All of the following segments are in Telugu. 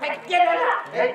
¡Me quiero la! ¿Eh?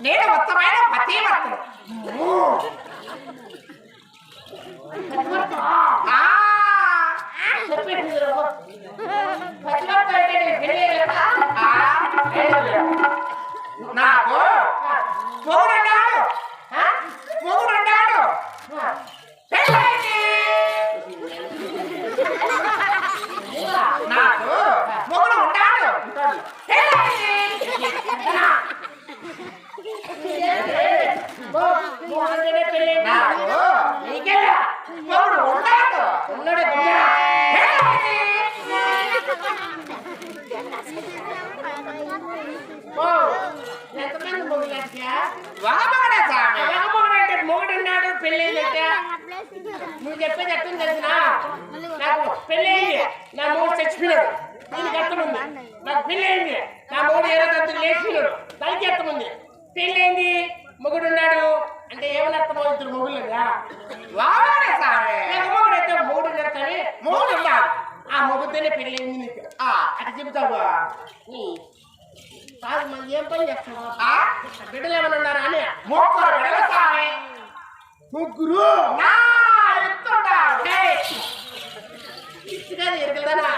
నేను ఉత్తమైన పతివర్తను. ఆ, ఉన్నాడు పెళ్ళి అయిందంటే నువ్వు చెప్పేది ఎట్టుంది తెలిసిన నాకు నా మూడు చచ్చిపోయినాడు దీనికి అర్థముంది నాకు పెళ్ళి నా మూడు ఏదో తంతులు లేచిపోయినాడు దానికి అర్థముంది పెళ్ళి మొగుడున్నాడు మొగుడు ఉన్నాడు అంటే ఏమని అర్థం ఇద్దరు మొగుడు లేదా వామగడ మొగుడు అయితే మూడు కానీ మొగుడు ఆ మొగుడుతోనే పెళ్ళి అయింది నీకు. అట్లా చెబుతావా? నీ కాదు మరి ఏం పని చేస్తావా ఆ, బిడ్డలు ఏమైనా ఉన్నారా అని ముగ్గురు బిడ్డలు స్వామి. ముగ్గురు? నా ఎత్తుంటారు. ఇచ్చు కాదు ఎరగలనా?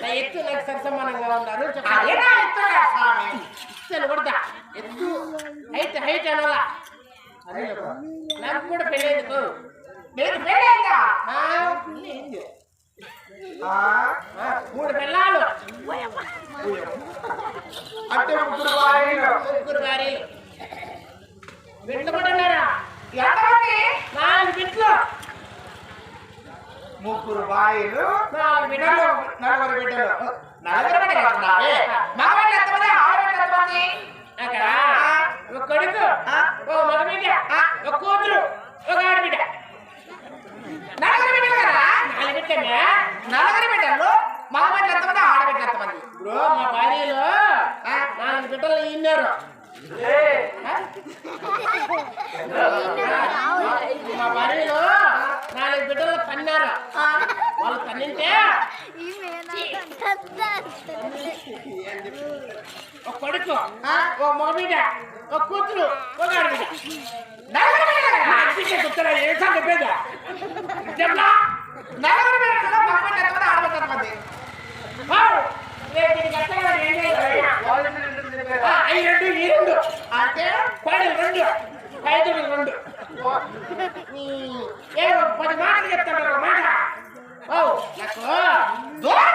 నా ఎత్తు నాకు సరి సమానంగా ఉన్నారు ఎత్తుగా స్వామి. ఇస్తాను కొడతా ఎత్తు. హైట్ హైట్ అనాలా. నాకు కూడా పెళ్ళేందుకు? నీకు పెళ్ళైందా? మూడు పిల్లలు అంటే ముగ్గురు భార్యలు. ముగ్గురు భార్యలు బిడ్డలు కూడా ఉన్నారా ఎంతమంది? నాలుగు బిడ్డలు ముగ్గురు భార్యలు నాలుగు బిడ్డలు నలుగురు బిడ్డలు నలుగురు బిడ్డలు ఉన్నారే. మగవాళ్ళు ఎంతమంది? ఆడవాళ్ళు ఎంతమంది? అక్కడ ఒక కొడుకు ఓ మగ బిడ్డ. ఒక కూతురు ఒక ఆడబిడ్డ నలుగురు బిడ్డలు కదా? నాలుగు బిడ్డనే నలుగురు బిడ్డలు. మగవాళ్ళు ఎంతమంది? ఆడవాళ్ళు ఎంతమంది? ఇప్పుడు మా భార్యలు నాలుగు బిడ్డలు ఇన్నారు. ఏయ్, మా భార్యలు నాలుగు బిడ్డలు వాళ్ళు కన్నింటే ఒక కొడుకు ఓ మగ బిడ్డ ఒక కూతురు ఒక కదా? ఆడబిడ్డ చెప్తారా ఏ కాదు, మీద రెండు ఈ రెండు అంటే కోడలు రెండు రెండు ఏ పది మాటలు చెప్తాను ఒక మాట ఓ నాకు దూరం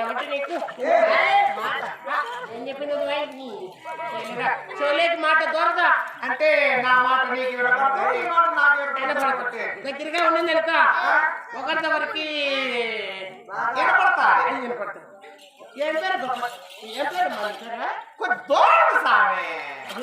ఆ? ఇనపరా స్వామి. అందుకే చెప్పింది దూరం అంటే దూరం అని. దూరం అంటే దూరం కా ఏంటి లేకపోతే నీకు ఏ? మాట ఆ, ఏం చెప్పింది చోలేకి మాట దూరదా అంటే నా మాట నీకు వినపడదు ఈ మాట నాకు వినపడదు దగ్గరగా ఉండింది అనుక ఒకరితో వరకు వినపడతా వినపడుతుంది ఏం పేరు గొప్ప ఏం పేరు మా పేరు కొంచెం దూరం స్వామి అది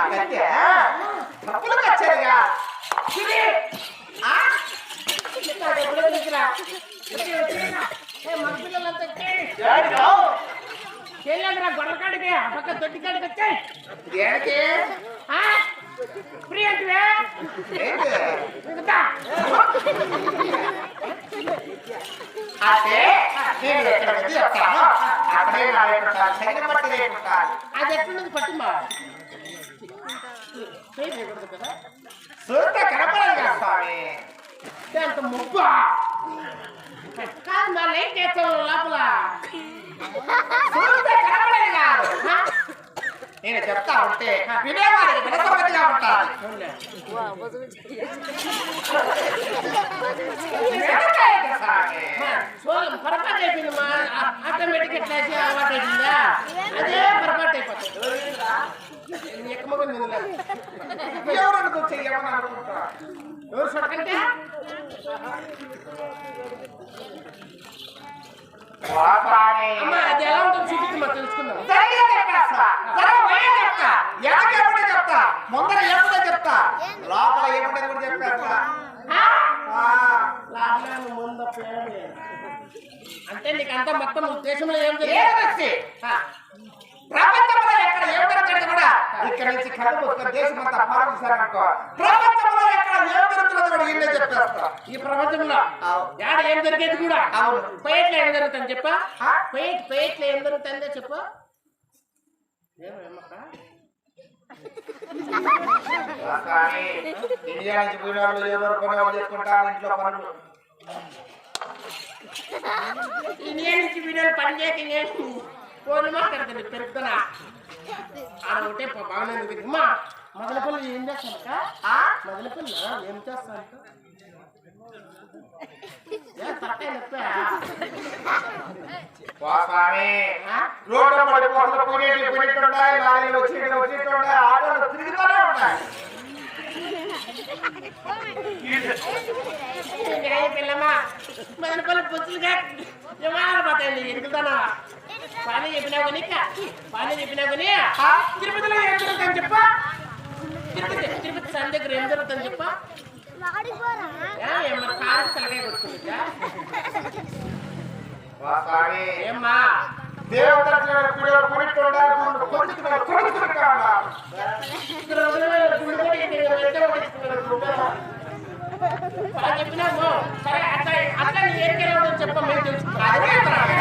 నా కట్టె తప్పులు కచ్చారుగా చెల్లెంద్రా గొడవకాడికి ఆ పక్క దొడ్డి కాడికి వచ్చాయి దేనికి ఫ్రీ అంటే ఏంటి మిగతా అంటే నేను ఎక్కడ వెళ్ళి చెప్తాను అక్కడే నా చేయకూడదు కదా చూస్తే కనపడదు కదా స్వామి. అంత ముగ్గు కాదు మా లైట్ చేస్తాం లోపల? చూస్తే కనపడదు కాదు. నేను చెప్తా ఉంటే వినేవారికి వినసమ్మతిగా ఉంటాను పొరపాటు అయిపోయింది మా. ఆటోమేటిక్ ఎట్లా అలవాటు అయిపోయిందా? అదే పొరపాటు అయిపోతుంది. ఎవరనుకో చెయ్యమని అనుకుంటా ఎవరు చూడకంటే అమ్మ అది ఎలా ఉంటుందో తెలుసుకుందాం చెప్తా ముందర ఎప్పుడో చెప్తా లోపల ఎప్పుడో కూడా చెప్పేస్తా. అంటే నీకు అంతా మొత్తం దేశంలో ఏం వచ్చి? ప్రపంచంలో ఎక్కడ ఏం జరుగుతుంది కూడా ఇక్కడ నుంచి కళ్ళు మూసుకొని దేశం అంతా పాలించారనుకో ప్రపంచంలో ఎక్కడ ఏం జరుగుతుందో కూడా ఇల్లే చెప్పేస్తా. ఈ ప్రపంచంలో. యాడ ఏం జరిగేది కూడా అవును. పైట్లో ఏం జరుగుతుంది చెప్పా? ఆ? పైట్ పైట్లో ఏం జరుగుతుందో చెప్పు. ఇండియా నుంచి పోయిన వాళ్ళు ఎవరు పని వాళ్ళు చేసుకుంటారు ఇంట్లో పనులు. ఇండియా నుంచి వీడియోలు పని చేయక నేను ఫోన్ మాట్లాడుతుంది పెరుగుతున్నా ఆడ ఒకటే బాగుంది అమ్మా మొదల పిల్లలు ఏం చేస్తానక్క? ఆ? మొదల పిల్ల ఏం చేస్తాను? రోడ్డు పడిపోతున్న పోయేటి పోయినట్టుంటాయి లారీలు వచ్చేటి వచ్చేటుంటాయి ఆటోలు తిరుగుతూనే ఉంటాయి పిల్లమ్మా మొదల పిల్ల పుచ్చులుగా పోతాయండి ఎరుగుతానా పని చెప్పినా కొని పని చెప్పినా కొని? తిరుపతిలో ఏం జరుగుతుందని చెప్ప. తిరుపతి తిరుపతి సంత దగ్గర ఏం జరుగుతుందని చెప్ప. ఏమన్నా కారు తలకాయ ఏమ్మా? చెప్పినాము సరే అట్లా అట్లా చెప్ప మేము తెలుసుకుంటాం.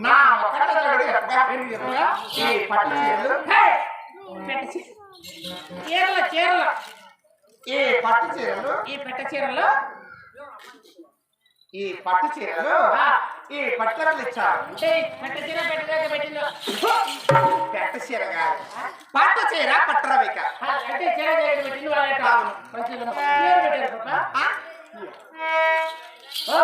నా ఈ పట్టు చీరలు చీరల చీరలు ఈ పట్టు చీరలు ఈ పెట్ట చీరలు ఈ పట్టు చీరలు. ఈ పట్టుకరలు ఇచ్చారు పెట్ట చీర పెట్ట కాదు. పట్టు చీర పట్టరవిక ఆ,